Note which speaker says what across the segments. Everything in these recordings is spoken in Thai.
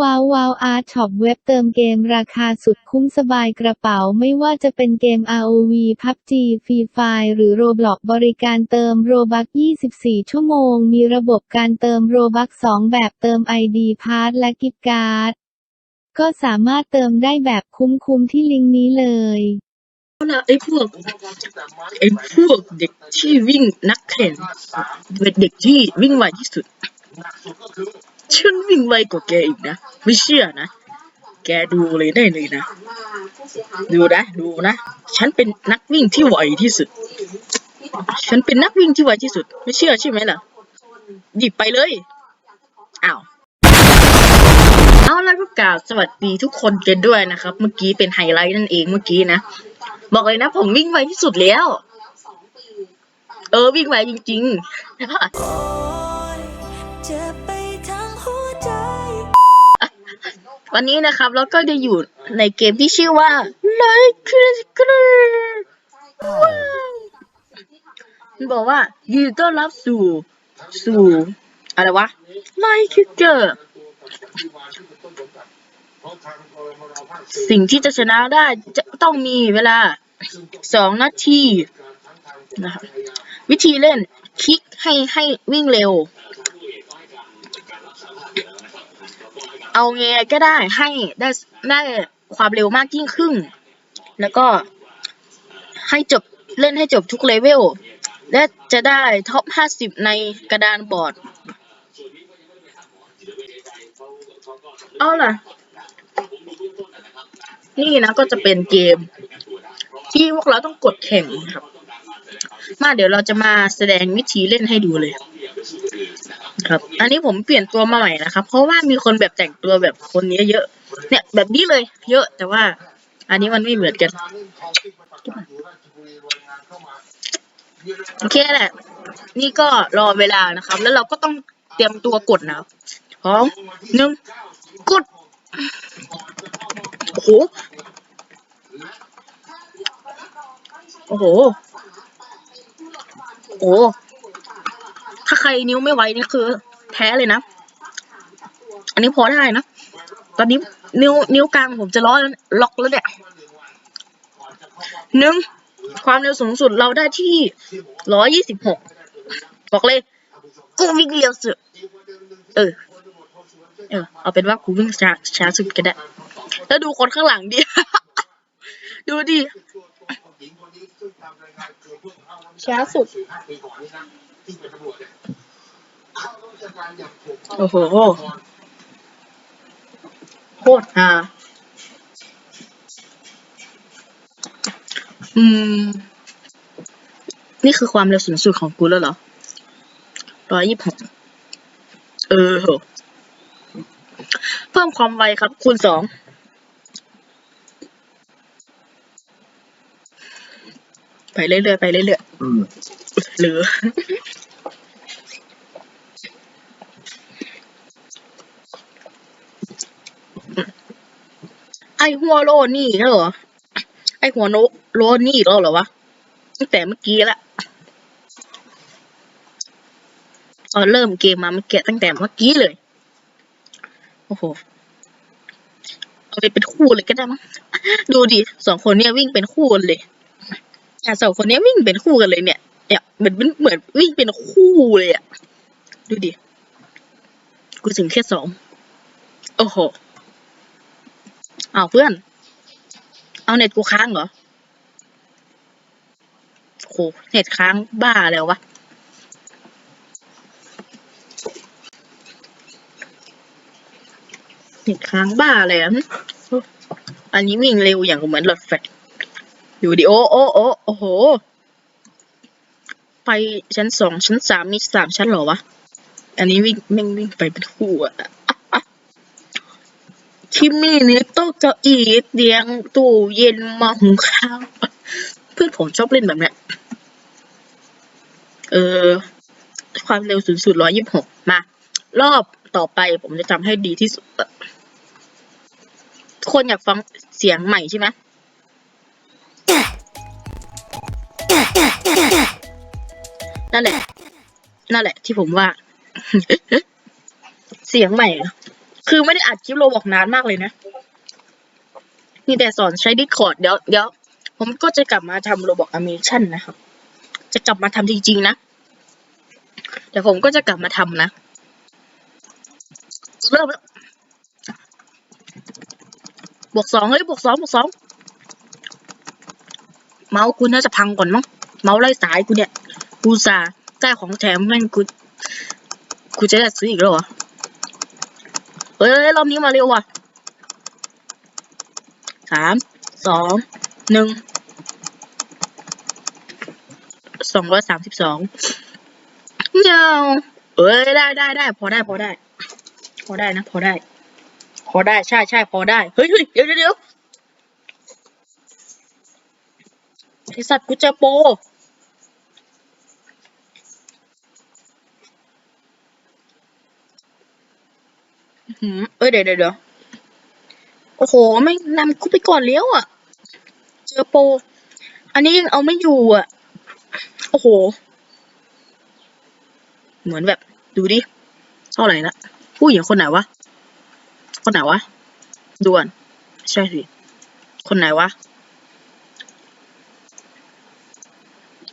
Speaker 1: ว้าวว้าวอาร์ตช็อปเว็บเติมเกมราคาสุดคุ้มสบายกระเป๋าไม่ว่าจะเป็นเกม ROV PUBG Free Fire หรือ Roblox บริการเติมโรบัก 24 ชั่วโมง มีระบบการเติมโรบัก 2 แบบเติม ID p a s s และกิฟต์การ์ด ก็สามารถเติมได้แบบคุ้มๆที่ลิงก์นี้เลย
Speaker 2: นะไอ้พวกไอ้พวกเด็กที่วิ่งนักแข่งเป็นเด็กที่วิ่งไวที่สุด ฉันวิ่งไวกว่าแกอีกนะ ไม่เชื่อนะ แกดูเลยได้เลยนะ ดูนะ ดูนะ ฉันเป็นนักวิ่งที่ไวที่สุด ฉันเป็นนักวิ่งที่ไวที่สุด ไม่เชื่อใช่ไหมล่ะ หยิบไปเลย อ้าว เอาแล้วก็กล่าวสวัสดีทุกคนกันด้วยนะครับ เมื่อกี้เป็นไฮไลท์นั่นเองเมื่อกี้นะ บอกเลยนะ ผมวิ่งไวที่สุดแล้ว เออวิ่งไวจริงๆ
Speaker 3: โอ้ยเวั
Speaker 2: นนี้นะครับเราก็จะอยู่ในเกมที่ชื่อว่า Like Critical มันบอกว่ายินดีต้อนรับสู่สู่อะไรวะ Like Critical สิ่งที่จะชนะได้จะต้องมีเวลาสองนาทีนะครับวิธีเล่นคลิกให้ให้วิ่งเร็ว เอาไงก็ได้ให้ได้ได้ความเร็วมากยิ่งขึ้น แล้วก็ให้จบเล่นให้จบทุกเลเวล และจะได้ท็อป 50 ในกระดานบอร์ด เอาล่ะ นี่นะก็จะเป็นเกม ที่พวกเราต้องกดแข่งครับ มาเดี๋ยวเราจะมาแสดงวิธีเล่นให้ดูเลย ครับ อันนี้ผมเปลี่ยนตัวมาใหม่นะครับ เพราะว่ามีคนแบบแต่งตัวแบบคนนี้เยอะ เนี่ยแบบนี้เลย เยอะ แต่ว่า อันนี้มันไม่เหมือนกัน โอเคแหละ นี่ก็รอเวลานะครับ แล้วเราก็ต้องเตรียมตัวกดนะครับสองหนึ่งกด โอ้โห โอ้โห โอ้ ถ้าใครนิ้วไม่ไหวนี่คือแพ้เลยนะ อันนี้พอได้นะ ตอนนี้นิ้วนิ้วกลางผมจะล้อล็อกแล้วเนี่ยหนึ่งความเร็วสูงสุดเราได้ที่ร้อยยี่สิบหกบอกเลย กูวิ่งเร็วสุด เออ เออ เอาเป็นว่ากูวิ่งช้าช้าสุดก็ได้ แล้วดูคนข้างหลังดิ ดูดิช้าสุด โอ้โห โคตรฮาอืม นี่คือความเร็วสูงสุดของกูแล้วเหรอร้อยยี่สิบหกเออโหเพิ่มความไวครับ คูณสองไปเรื่อยๆไปเรื่อยๆเหลือ ไอหัวโลนี่เหรอ ไอหัวโนโลนี่แล้วเหรอวะ ตั้งแต่เมื่อกี้ละตอนเริ่มเกมมาเมื่อกี้ตั้งแต่เมื่อกี้เลย โอ้โห เอาไปเป็นคู่เลยก็ได้มั้ง ดูดิสองคนเนี้ยวิ่งเป็นคู่กันเลยอะสองคนเนี้ยวิ่งเป็นคู่กันเลยเนี่ยเนี่ยเหมือนเหมือนวิ่งเป็นคู่เลยอะ ดูดิ กูถึงแค่สอง โอ้โห อ้าวเพื่อน เอาเน็ตกูค้างเหรอโหเน็ตค้างบ้าแล้ววะเน็ตค้างบ้าเลยอันนี้วิ่งเร็วอย่างเหมือนรถไฟอยู่ดิโอโอโอโอ้โห ไปชั้นสองชั้นสามมีสามชั้นเหรอวะ อันนี้วิ่งแม่งวิ่งไปเป็นคู่อะคิมมี่นี่โต๊ะเก้าอี้เตียงตู้เย็นมาหุงข้าว เพื่อนผมชอบเล่นแบบเนี้ยเออ ความเร็วสูงสุดร้อยยี่สิบหกมา รอบต่อไปผมจะทำให้ดีที่สุด คนอยากฟังเสียงใหม่ใช่ไหมนั่นแหละ นั่นแหละที่ผมว่า เสียงใหม่ คือไม่ได้อัดคลิปโรบอกนานมากเลยนะ มีแต่สอนใช้ Discord เดี๋ยวเดี๋ยวผมก็จะกลับมาทำโรบอกอเมชั่นนะครับ จะกลับมาทำจริงๆนะ เดี๋ยวผมก็จะกลับมาทำนะเริ่มแล้วบวกสองเฮ้ยบวกสองบวกสองเมาส์กูน่าจะพังก่อนมั้งเมาส์ไล่สายกูเนี่ยกูสาได้ของแถมแม่งกูกูจะได้ซื้ออีกแล้วเหรอเฮ้ยรอบนี้มาเร็วว่ะ สามสองหนึ่งสองร้อยสามสิบสองเงาเอ้ยได้ได้ได้พอได้พอได้ พอได้นะ พอได้ พอได้ใช่ใช่พอได้ เฮ้ยเฮ้ยเดี๋ยวเดี๋ยวไอสัตว์กูเจอโปรอื้อหืมเอ้ยเดี๋ยวเดี๋ยว โอ้โหไม่งนำกูไปก่อนเลี้ยวอะ เจอโป อันนี้ยังเอาไม่อยู่อะ โอ้โห เหมือนแบบดูดิเท่าไหร่ละผู้หญิงคนไหนวะ คนไหนวะด่วน ใช่สิ คนไหนวะ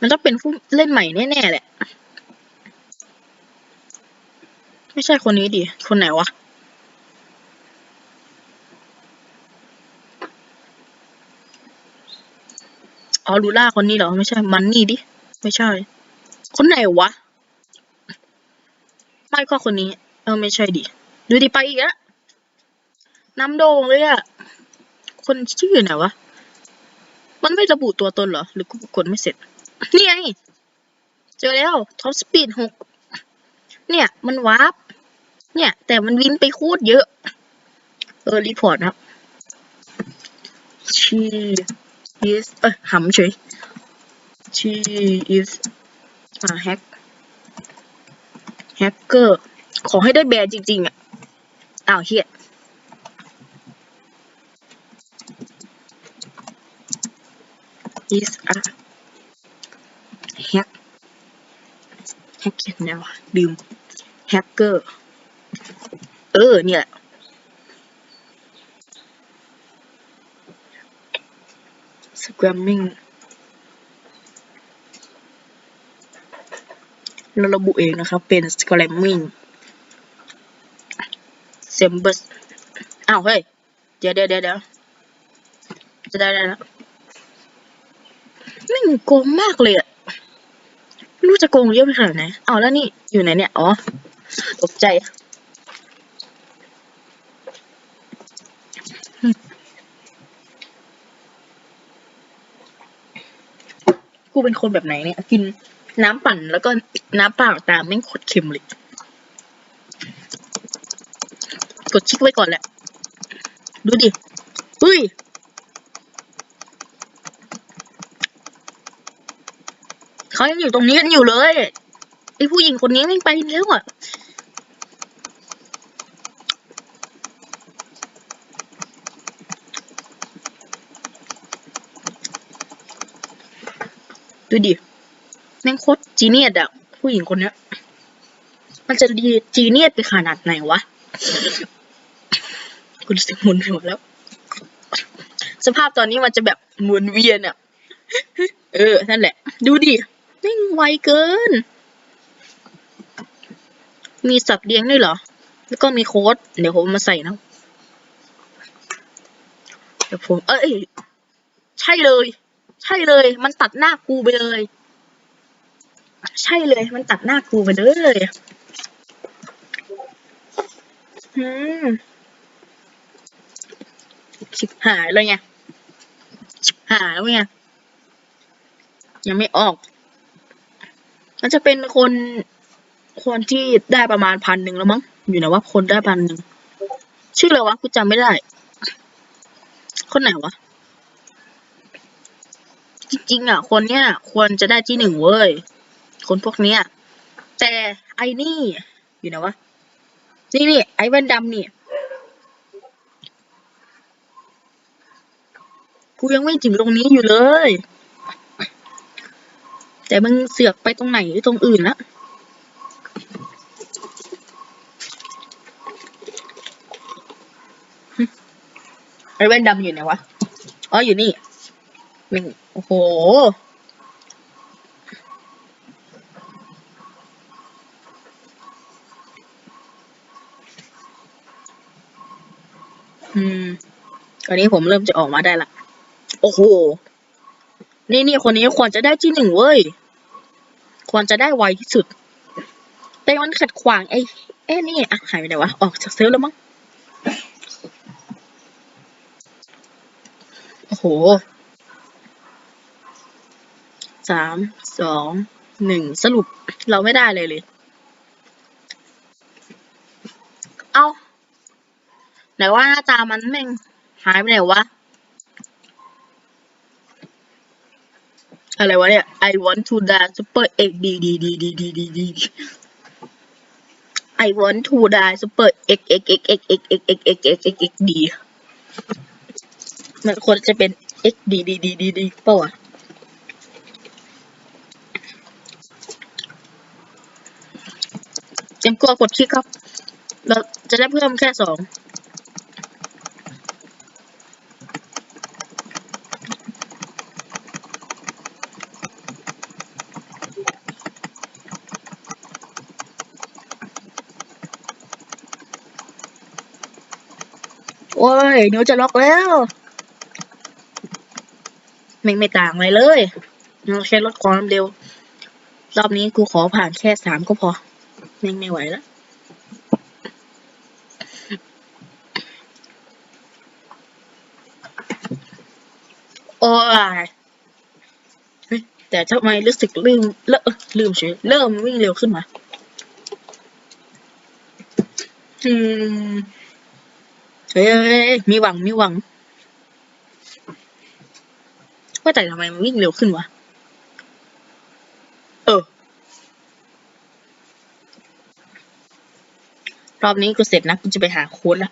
Speaker 2: มันต้องเป็นผู้เล่นใหม่แน่ๆแหละ ไม่ใช่คนนี้ดิ คนไหนวะ อ๋อลูล่าคนนี้เหรอ ไม่ใช่ มันนี่ดิ ไม่ใช่ คนไหนวะ ไม่ก็คนนี้ เออ ไม่ใช่ดิ ดูดิไปอีกแล้วน้ำโด่งเลยอะคนชื่อไหนวะ มันไม่ระบุตัวตนเหรอ หรือกูกดไม่เสร็จ นี่ไง เจอแล้วท็อปสปีดหก เนี่ย มันวาร์ป เนี่ย แต่มันวินไปโคตรเยอะ เออ รีพอร์ตครับ she is เอ้ยหำเฉย she is a hack hacker ขอให้ได้แบรนด์จริง ๆ อะ อ้าวเฮีย is a hack hack เขียนไงวลืม hacker เออ เนี่ย แหละ scamming เราระบุเองนะครับ เป็น scamming s e m b u s อ้าวเฮ้ย เดี๋ยวเดี๋ยวเดี๋ยวเดี๋ยวจะได้ได้แล้วไม่โกงมากเลยอะรู้จะโกงเยอะไปขนาดไหนอ้าแล้วนี่อยู่ไหนเนี่ย อ๋อ ตกใจ กูเป็นคนแบบไหนเนี่ย กินน้ำปั่นแล้วก็น้ำเปล่าตามแม่งโคตรเค็มเลย กดชิคไว้ก่อนแหละ ดูดิเฮ้ยเขายังอยู่ตรงนี้กันอยู่เลยไอ้ผู้หญิงคนนี้แม่งไปแล้วอะ ดูดิแม่งโคตรจีเนียสอะผู้หญิงคนเนี้ย มันจะดีจีเนียสไปขนาดไหนวะคุณสึกหมุนไปหมดแล้ว สภาพตอนนี้มันจะแบบหมุนเวียนอะเออ นั่นแหละ ดูดิแม่งไวเกิน มีสับเลี้ยงด้วยเหรอ แล้วก็มีโค้ด เดี๋ยวผมมาใส่นะ เดี๋ยวผม เอ้ย ใช่เลย ใช่เลย มันตัดหน้ากูไปเลย ใช่เลย มันตัดหน้ากูไปเลยอืมชิบหายเลยไงชิบหายแล้วไงยังไม่ออกมันจะเป็นคนคนที่ได้ประมาณพันหนึ่งแล้วมั้ง อยู่ไหนว่าคนได้พันหนึ่ง ชื่ออะไรวะกูจำไม่ได้ คนไหนวะ จริงๆอะ คนเนี้ยควรจะได้ที่หนึ่งเว้ย คนพวกเนี้ย แต่ไอ้นี่ อยู่ไหนวะ นี่นี่ไอ้แว่นดำนี่ กูยังไม่ถึงตรงนี้อยู่เลย แต่มึงเสือกไปตรงไหนหรือตรงอื่นละไอ้แว่นดำอยู่ไหนวะ อ๋อ อยู่นี่มันโอ้ โห อืม ตอนนี้ผมเริ่มจะออกมาได้ละ โอ้โห นี่นี่คนนี้ควรจะได้ที่หนึ่งเว้ย ควรจะได้ไวที่สุด แต่มันขัดขวางไอ้เอ้นี่อะหายไปไหนวะ ออกจากเซิร์ฟแล้วมั้ง โอ้โห สามสองหนึ่งสรุปเราไม่ได้เลยเลย เอาไหนว่าหน้าตามันแม่งหายไปไหนวะ อะไรวะเนี่ย I want to die super X D D D D D D D I want to die super X X X X X X X X X X X D มันควรจะเป็น X D D D D D เปล่าวะ เตรียมตัวกดคลิกครับ เราจะได้เพิ่มแค่สองโอ้ยนิ้วจะล็อกแล้ว ไม่ไม่ต่างอะไรเลยเราแค่ลดความเร็ว รอบนี้กูขอผ่านแค่สามก็พอ แม่งไม่ไหวแล้วโอ้ยแต่ทำไมรู้สึกลืมเริ่มลืมเฉยเริ่มวิ่งเร็วขึ้นมา อืมเฮ้ยเฮ้ยเฮ้ยมีหวังมีหวัง ว่าแต่ทำไมมันวิ่งเร็วขึ้นวะ เออ รอบนี้กูเสร็จนะกูจะไปหาโค้ดละ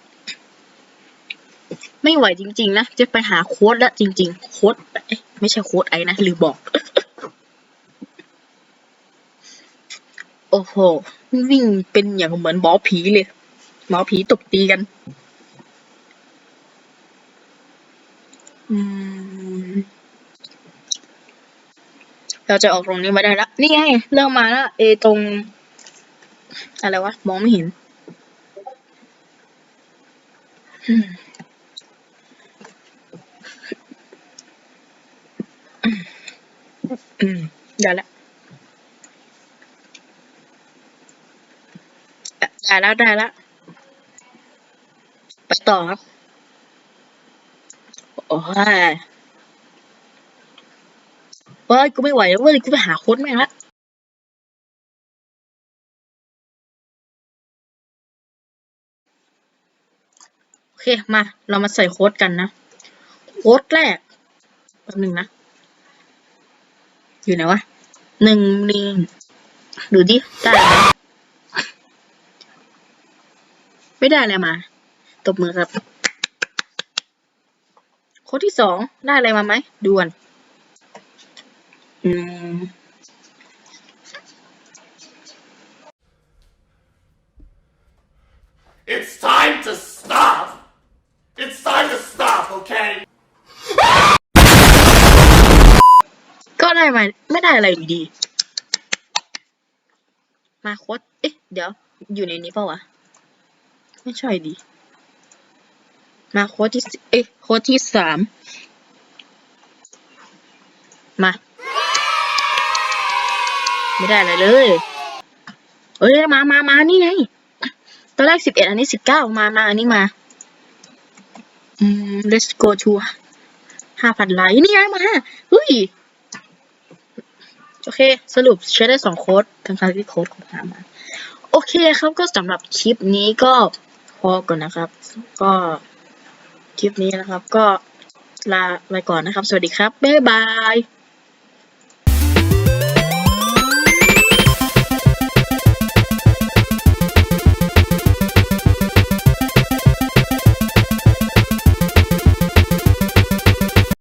Speaker 2: ไม่ไหวจริง ๆ นะ จะไปหาโค้ดละจริง ๆ โค้ดไม่ใช่โค้ดไอ้นะลืมบอก โอ้โห วิ่งเป็นอย่างเหมือนหมอผีเลยหมอผีตบตีกัน อืมเราจะออกตรงนี้มาได้ละ นี่ไง เริ่มมาแล้วเอตรง อะไรวะ มองไม่เห็น ได้ละได้แล้วได้แล้วไปต่อครับ โอ้ยเฮ้ยกูไม่ไหวแล้วเว้ยกูไปหาโค้ดแม่งละ ค มา เรามาใส่โค้ดกันนะ โค้ดแรกแป๊บหนึ่งนะ อยู่ไหนวะหนึ่งหนึ่งดูดิ ได้ไหมไม่ได้อะไรมา ตบมือครับ โค้ดที่สองได้อะไรมาไหมด่วน อืม
Speaker 4: It's time to stop! It's time to stop, okay?
Speaker 2: ก็ได้มาไม่ได้อะไรอยู่ดี มาโค้ดเอ๊ะ เดี๋ยว อยู่ในนี้เปล่าวะ ไม่ใช่ดี มาโค้ดที่ เอ๊ะโค้ดที่สาม มา ไม่ได้อะไรเลย เอ้ย มามามานี่ไง ตอนแรกสิบเอ็ดอันนี้สิบเก้ามามาอันนี้มา let's go to ห้าพันไลค์นี่ไงมาเฮ้ย โอเค สรุปใช้ได้สองโค้ดทั้งๆที่โค้ดผมหามาโอเคครับก็สำหรับคลิปนี้ก็พอก่อนนะครับ ก็คลิปนี้นะครับก็ลาไปก่อนนะครับ สวัสดีครับ บ๊ายบาย